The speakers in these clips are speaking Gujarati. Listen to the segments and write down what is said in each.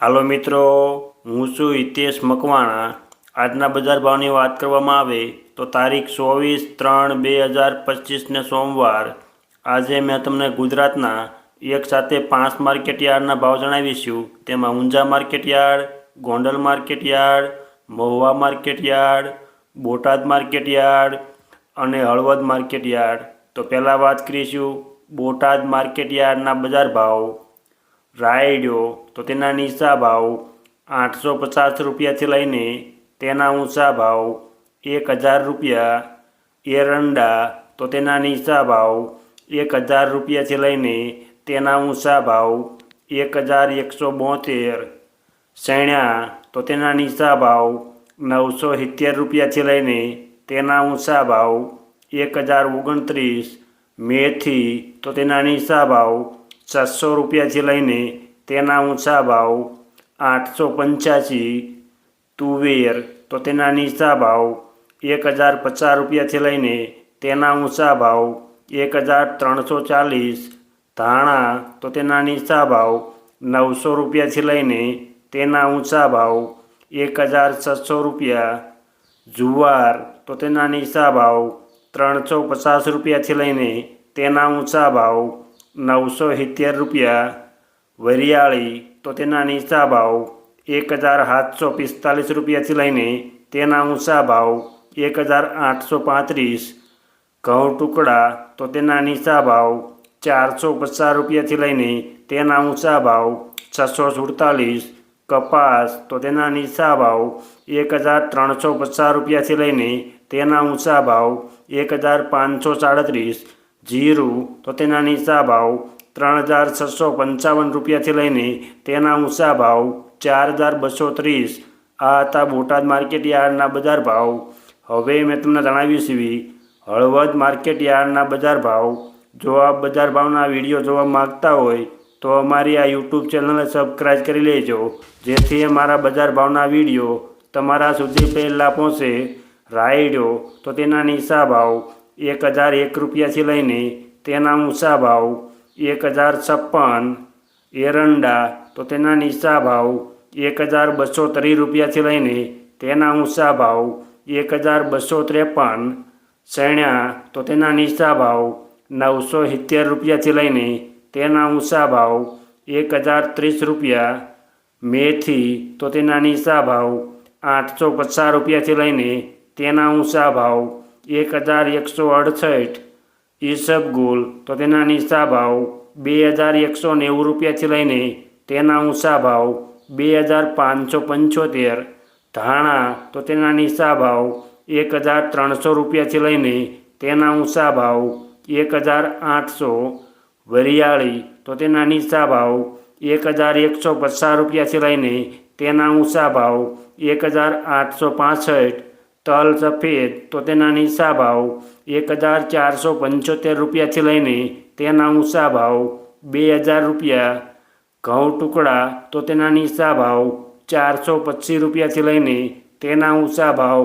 હાલો મિત્રો, હું છું હિતેશ મકવાણા. આજના બજાર ભાવની વાત કરવામાં આવે તો તારીખ ચોવીસ ત્રણ બે હજાર પચીસને સોમવાર. આજે મેં તમને ગુજરાતના એક સાથે પાંચ માર્કેટ યાર્ડના ભાવ જણાવીશું. તેમાં Unjha market yard, Gondal market yard, Mahuva market yard, Botad market yard અને હળવદ માર્કેટયાર્ડ તો પહેલાં વાત કરીશું બોટાદ માર્કેટ યાર્ડના બજાર ભાવ. રાયડો, તો તેના નીચા ભાવ આઠસો પચાસ રૂપિયાથી લઈને તેના ઊંચા ભાવ એક હજાર રૂપિયા. એરંડા, તો તેના નીચા ભાવ એક હજાર રૂપિયાથી લઈને તેના ઊંચા ભાવ એક હજાર એકસો બોતેર. શેણ્યા, તો તેના નીચા ભાવ નવસો સિત્તેર રૂપિયાથી લઈને તેના ઊંચા ભાવ એક હજાર ઓગણત્રીસ. મેથી, તો તેના નીચા ભાવ છસો રૂપિયાથી લઈને તેના ઊંચા ભાવ આઠસો પંચ્યાસી તુવેર, તો તેના નીચા ભાવ એક હજાર પચાસ રૂપિયાથી લઈને તેના ઊંચા ભાવ એક હજાર ત્રણસો ચાલીસ. ધાણા, તો તેના નીચા ભાવ નવસો રૂપિયાથી લઈને તેના ઊંચા ભાવ એક હજાર છસો રૂપિયા. જુવાર, તો તેના નીચા ભાવ ત્રણસો પચાસ રૂપિયાથી લઈને તેના ઊંચા ભાવ નવસો સિત્તેર રૂપિયા વરિયાળી તો તેના નીચા ભાવ એક હજાર સાતસો પિસ્તાલીસ રૂપિયાથી લઈને તેના ઊંચા ભાવ એક હજાર આઠસો પાંત્રીસ ઘઉં ટુકડા તો તેના નીચા ભાવ ચારસો પચાસ રૂપિયાથી લઈને તેના ઊંચા ભાવ છસો સુડતાલીસ કપાસ તો તેના નીચા ભાવ એક હજાર ત્રણસો પચાસ રૂપિયાથી લઈને તેના ઊંચા ભાવ એક હજાર પાંચસો સાડત્રીસ જીરું તો તેના નીચા ભાવ ત્રણ હજાર છસો પંચાવન રૂપિયાથી લઈને તેના ઊંચા ભાવ ચાર હજાર બસો ત્રીસ. આ હતા બોટાદ માર્કેટ યાર્ડના બજાર ભાવ. હવે મેં તમને જણાવ્યું છે હળવદ માર્કેટ યાર્ડના બજાર ભાવ. જો આપ બજાર ભાવના વીડિયો જોવા માગતા હોય તો અમારી આ યુટ્યુબ ચેનલને સબસ્ક્રાઈબ કરી લેજો, જેથી અમારા બજાર ભાવના વીડિયો તમારા સુધી પહેલાં પહોંચે. રાયડો તો તેના નીચા ભાવ એક હજાર એક રૂપિયાથી લઈને તેના ઊંચા ભાવ એક હજાર છપ્પન, એરંડા, તો તેના નીચા ભાવ એક હજાર બસો ત્રીસ રૂપિયાથી લઈને તેના ઊંચા ભાવ એક હજાર બસો ત્રેપન શેણ્યા તો તેના નીચા ભાવ નવસો સિત્તેર રૂપિયાથી લઈને તેના ઊંચા ભાવ એક હજાર ત્રીસ રૂપિયા, મેથી, તો તેના નીચા ભાવ આઠસો પચાસ રૂપિયાથી લઈને તેના ઊંચા ભાવ એક હજાર એકસો અડસઠ ઈસબગુલ તો તેના નીચા ભાવ બે હજાર એકસો નેવું રૂપિયાથી લઈને તેના ઊંચા ભાવ બે હજાર પાંચસો પંચોતેર. ધાણા, તો તેના નીચા ભાવ એક હજાર ત્રણસો રૂપિયાથી લઈને તેના ઊંચા ભાવ એક હજાર આઠસો. વરિયાળી, તો તેના નીચા ભાવ એક હજાર એકસો પચાસ રૂપિયાથી લઈને તેના ઊંચા ભાવ એક હજાર આઠસો પાસઠ. તલ સફેદ, તો તેના નીચા ભાવ એક હજાર ચારસો પંચોતેર રૂપિયાથી લઈને તેના ઊંચા ભાવ બે હજાર રૂપિયા. ઘઉં ટુકડા, તો તેના નીચા ભાવ ચારસો પચીસ રૂપિયાથી લઈને તેના ઊંચા ભાવ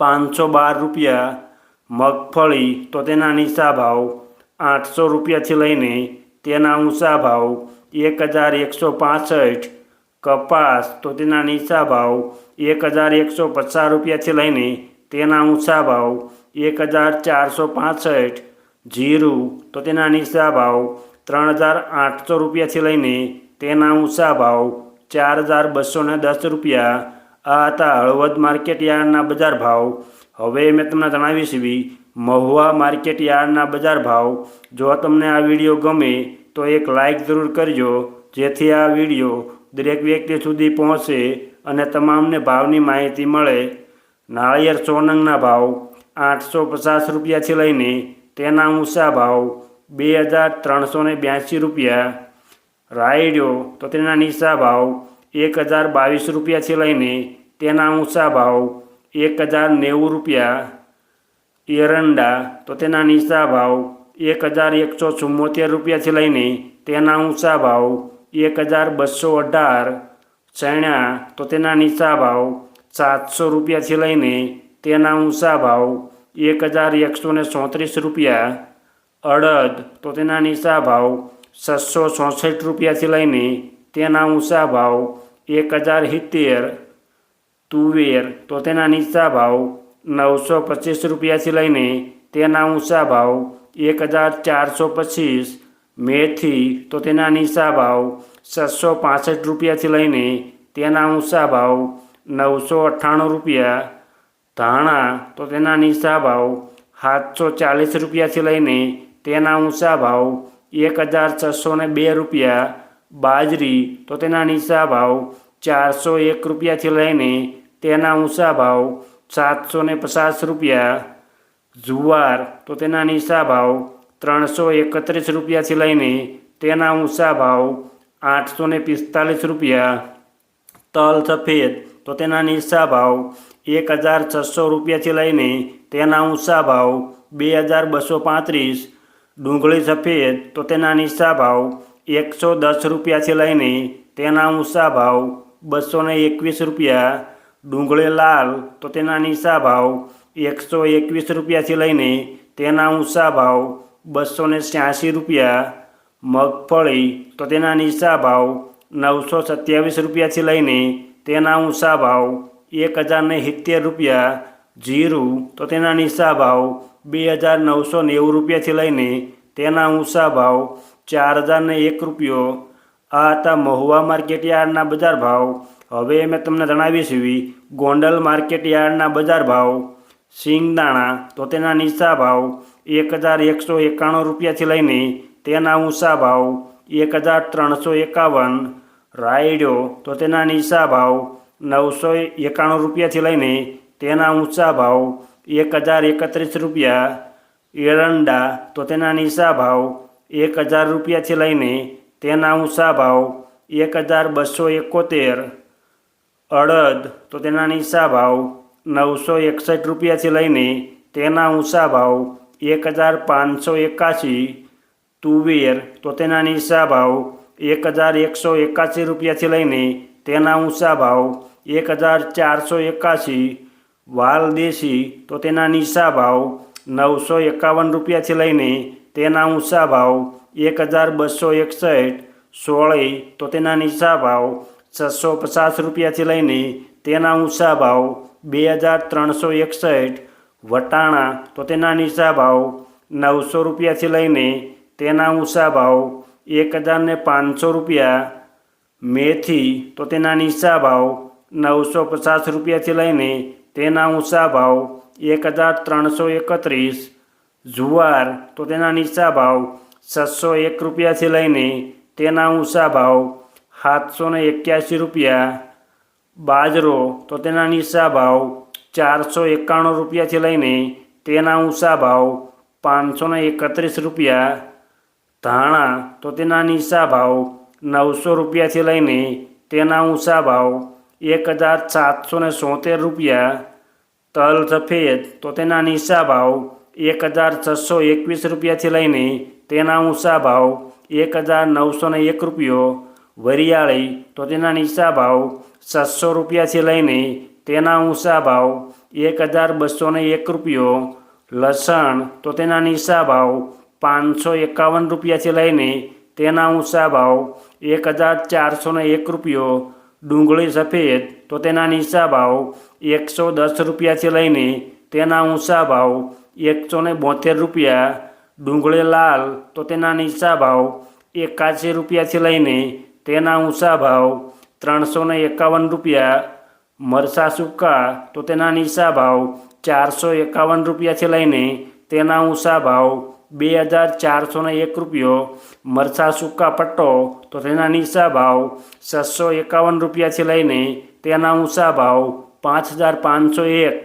પાંચસો બાર રૂપિયા. મગફળી, તો તેના નીચા ભાવ આઠસો રૂપિયાથી લઈને તેના ઊંચા ભાવ એક હજાર એકસો પાસઠ કપાસ તો તેના નીચા ભાવ એક હજાર એકસો પચાસ રૂપિયાથી લઈને તેના ઊંચા ભાવ એક હજાર ચારસો પાસઠ. જીરું તો તેના નીચા ભાવ ત્રણ હજાર આઠસો રૂપિયાથી લઈને તેના ઊંચા ભાવ ચાર હજાર બસો દસ રૂપિયા. આ હતા હળવદ માર્કેટ યાર્ડના બજાર ભાવ. હવે મેં તમને જણાવીશ બી મહુવા માર્કેટ યાર્ડના બજાર ભાવ. જો તમને આ વીડિયો ગમે તો એક લાઈક જરૂર કરજો, જેથી આ વીડિયો દરેક વ્યક્તિ સુધી પહોંચે અને તમામને ભાવની માહિતી મળે. નાળિયેર સોનંગના ભાવ આઠસો પચાસ રૂપિયાથી લઈને તેના ઊંચા ભાવ બે હજાર ત્રણસો ને બ્યાસી રૂપિયા. રાયડો તો તેના નીચા ભાવ એક હજાર બાવીસ રૂપિયાથી લઈને તેના ઊંચા ભાવ એક હજાર નેવું રૂપિયા. એરંડા તો તેના નીચા ભાવ એક હજાર એકસો ચુમ્મોતેર રૂપિયાથી લઈને તેના ઊંચા ભાવ એક હજાર બસો અઢાર ચણા તો તેના નીચા ભાવ સાતસો રૂપિયાથી લઈને તેના ઊંચા ભાવ એક હજાર એકસો ને ચોત્રીસ રૂપિયા. અડદ તો તેના નીચા ભાવ છસો ચોસઠ રૂપિયાથી લઈને તેના ઊંચા ભાવ એક હજાર સિત્તેર. તુવેર તો તેના નીચા ભાવ નવસો પચીસ રૂપિયાથી લઈને તેના ઊંચા ભાવ એક હજાર ચારસો પચીસ. મેથી તો તેના નીચા ભાવ છસો પાસઠ રૂપિયાથી લઈને તેના ઊંચા ભાવ નવસો અઠ્ઠાણું રૂપિયા. ધાણા તો તેના નીચા ભાવ સાતસો ચાલીસ રૂપિયાથી લઈને તેના ઊંચા ભાવ એક હજાર છસો ને બે રૂપિયા. બાજરી તો તેના નીચા ભાવ ચારસો એક રૂપિયાથી લઈને તેના ઊંચા ભાવ સાતસો ને પચાસ રૂપિયા. જુવાર તો તેના નીચા ભાવ ત્રણસો એકત્રીસ રૂપિયાથી લઈને તેના ઊંચા ભાવ આઠસો ને પિસ્તાલીસ રૂપિયા. તલ સફેદ, તો તેના નીચા ભાવ એક હજાર છસો રૂપિયાથી લઈને તેના ઊંચા ભાવ બે હજાર બસો પાંત્રીસ. ડુંગળી સફેદ, તો તેના નીચા ભાવ એકસો દસ રૂપિયાથી લઈને તેના ઊંચા ભાવ બસો એકવીસ રૂપિયા. ડુંગળી લાલ, તો તેના નીચા ભાવ એકસો એકવીસ રૂપિયાથી લઈને તેના ઊંચા ભાવ બસો ને છ્યાસી રૂપિયા, મગફળી તો તેના નીચા ભાવ નવસો સત્યાવીસ રૂપિયાથી લઈને તેના ઊંચા ભાવ એક હજાર ને સિત્તેર રૂપિયા, જીરું તો તેના નીચા ભાવ બે હજાર નવસો નેવું રૂપિયાથી લઈને તેના ઊંચા ભાવ ચાર હજાર ને એક રૂપિયો. આ હતા મહુવા માર્કેટ યાર્ડના બજાર ભાવ. હવે મેં તમને જણાવીશ ગોંડલ માર્કેટ યાર્ડના બજાર ભાવ. સિંગદાણા તો તેના નીચા ભાવ એક હજાર એકસો એકાણું રૂપિયાથી લઈને તેના ઊંચા ભાવ એક હજાર ત્રણસો એકાવન રાયડો, તો તેના નીચા ભાવ નવસો એકાણું રૂપિયાથી લઈને તેના ઊંચા ભાવ એક હજાર એકત્રીસ રૂપિયા. એરંડા, તો તેના નીચા ભાવ એક હજાર રૂપિયાથી લઈને તેના ઊંચા ભાવ એક હજાર બસો એકોતેર. અડદ, તો તેના નીચા ભાવ નવસો એકસઠ રૂપિયાથી લઈને તેના ઊંચા ભાવ એક હજાર પાંચસો એકાશી, તુવેર તો તેના નીચા ભાવ એક હજાર એકસો એકાસી રૂપિયાથી લઈને તેના ઊંચા ભાવ એક હજાર ચારસો એકાશી, વાલ દેશી તો તેના નીચા ભાવ નવસો એકાવન રૂપિયાથી લઈને તેના ઊંચા ભાવ એક હજાર બસો એકસઠ, સોળી તો તેના નીચા ભાવ છસો પચાસ રૂપિયાથી લઈને તેના ઊંચા ભાવ બે હજાર ત્રણસો એકસઠ વટાણા, તો તેના નીચા ભાવ નવસો રૂપિયાથી લઈને તેના ઊંચા ભાવ એક હજારને પાંચસો રૂપિયા. મેથી, તો તેના નીચા ભાવ નવસો પચાસ રૂપિયાથી લઈને તેના ઊંચા ભાવ એક હજાર ત્રણસો એકત્રીસ. જુવાર, તો તેના નીચા ભાવ છસો એક રૂપિયાથી લઈને તેના ઊંચા ભાવ સાતસો ને એક્યાસી રૂપિયા. બાજરો, તો તેના નીચા ભાવ ચારસો એકાણું રૂપિયાથી લઈને તેના ઊંચા ભાવ પાંચસો એકત્રીસ રૂપિયા. ધાણા તો તેના નીચા ભાવ નવસો રૂપિયાથી લઈને તેના ઊંચા ભાવ એક હજાર સાતસો ને સોતેર રૂપિયા. તલ સફેદ તો તેના નીચા ભાવ એક હજાર છસો એકવીસ રૂપિયાથી લઈને તેના ઊંચા ભાવ એક હજાર નવસો ને એક રૂપિયો. વરિયાળી તો તેના નીચા ભાવ છસો રૂપિયાથી લઈને તેના ઊંચા ભાવ એક હજાર બસો એક રૂપિયો, લસણ તો તેના નીચા ભાવ પાંચસો એકાવન રૂપિયાથી લઈને તેના ઊંચા ભાવ એક હજાર ચારસો એક રૂપિયો, ડુંગળી સફેદ તો તેના નીચા ભાવ એકસો દસ રૂપિયાથી લઈને તેના ઊંચા ભાવ એકસો ને બોતેર રૂપિયા, ડુંગળી લાલ તો તેના નીચા ભાવ એકાસી રૂપિયાથી લઈને તેના ઊંચા ભાવ ત્રણસો એકાવન રૂપિયા મરસા સૂકા તો તેના નીચા ભાવ ચારસો એકાવન રૂપિયાથી લઈને તેના ઊંચા ભાવ બે હજાર ચારસો એક રૂપિયો. મરસા સૂકા પટ્ટો તો તેના નીચા ભાવ છસો એકાવન રૂપિયાથી લઈને તેના ઊંચા ભાવ પાંચ હજાર પાંચસો એક.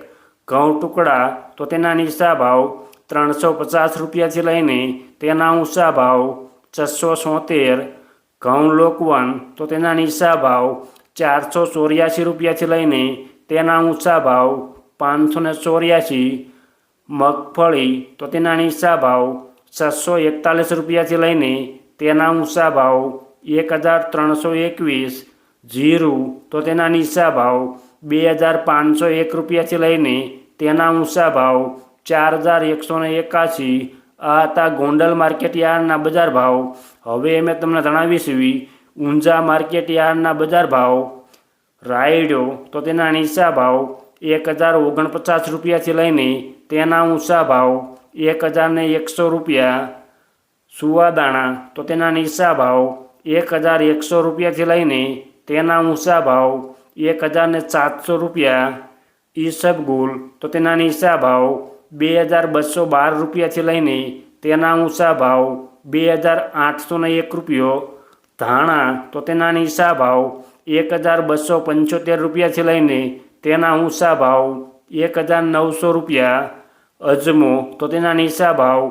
ઘઉં ટુકડા તો તેના નીચા ભાવ ત્રણસો પચાસ રૂપિયાથી લઈને તેના ઊંચા ભાવ છસો સોતેર. ઘઉં લોકવન તો તેના નીચા ભાવ ચારસો ચોર્યાસી રૂપિયાથી લઈને તેના ઊંચા ભાવ પાંચસો ને ચોર્યાસી, મગફળી તો તેના નીચા ભાવ છસો એકતાલીસ રૂપિયાથી લઈને તેના ઊંચા ભાવ એક હજાર ત્રણસો એકવીસ, જીરું તો તેના નીચા ભાવ બે હજાર પાંચસો એક રૂપિયાથી લઈને તેના ઊંચા ભાવ ચાર હજાર એકસો ને એકાસી, આ હતા ગોંડલ માર્કેટ યાર્ડના બજાર ભાવ. હવે મેં તમને જણાવીશ ઊંઝા માર્કેટ યાર્ડના બજાર ભાવ, રાયડો તો તેના નીચા ભાવ એક હજાર ઓગણપચાસ રૂપિયાથી લઈને તેના ઊંચા ભાવ એક હજારને એકસો રૂપિયા. સુવાદાણા તો તેના નીચા ભાવ એક હજાર એકસો રૂપિયાથી લઈને તેના ઊંચા ભાવ એક હજારને સાતસો રૂપિયા. ઈસબગુલ તો તેના નીચા ભાવ બે હજાર બસો બાર રૂપિયાથી લઈને તેના ઊંચા ભાવ બે હજાર આઠસો એક રૂપિયો. ધાણા તો તેના નીચા ભાવ એક હજાર બસો પંચોતેર રૂપિયાથી લઈને તેના ઊંચા ભાવ એક હજાર નવસો રૂપિયા. અજમો તો તેના નીચા ભાવ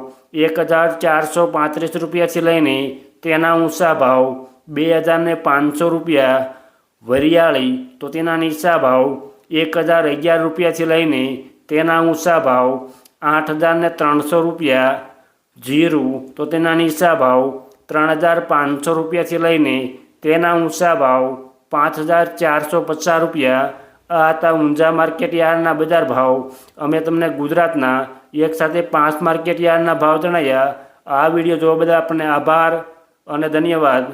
એક હજાર ચારસો પાંત્રીસ રૂપિયાથી લઈને તેના ઊંચા ભાવ બે હજારને પાંચસો રૂપિયા. વરિયાળી તો તેના નીચા ભાવ એક હજાર અગિયાર રૂપિયાથી લઈને તેના ઊંચા ભાવ આઠ હજારને ત્રણસો રૂપિયા. જીરું તો તેના નીચા ભાવ ત્રણ હજાર પાંચસો રૂપિયાથી લઈને તેના ઊંચા ભાવ પાંચ હજાર ચારસો પચાસ રૂપિયા. આ હતા ઊંઝા માર્કેટ યાર્ડના બજાર ભાવ. અમે તમને ગુજરાતના એક સાથે પાંચ માર્કેટ યાર્ડના ભાવ જણાવ્યા આ વીડિયો જોવા બદલ આપણને આભાર અને ધન્યવાદ.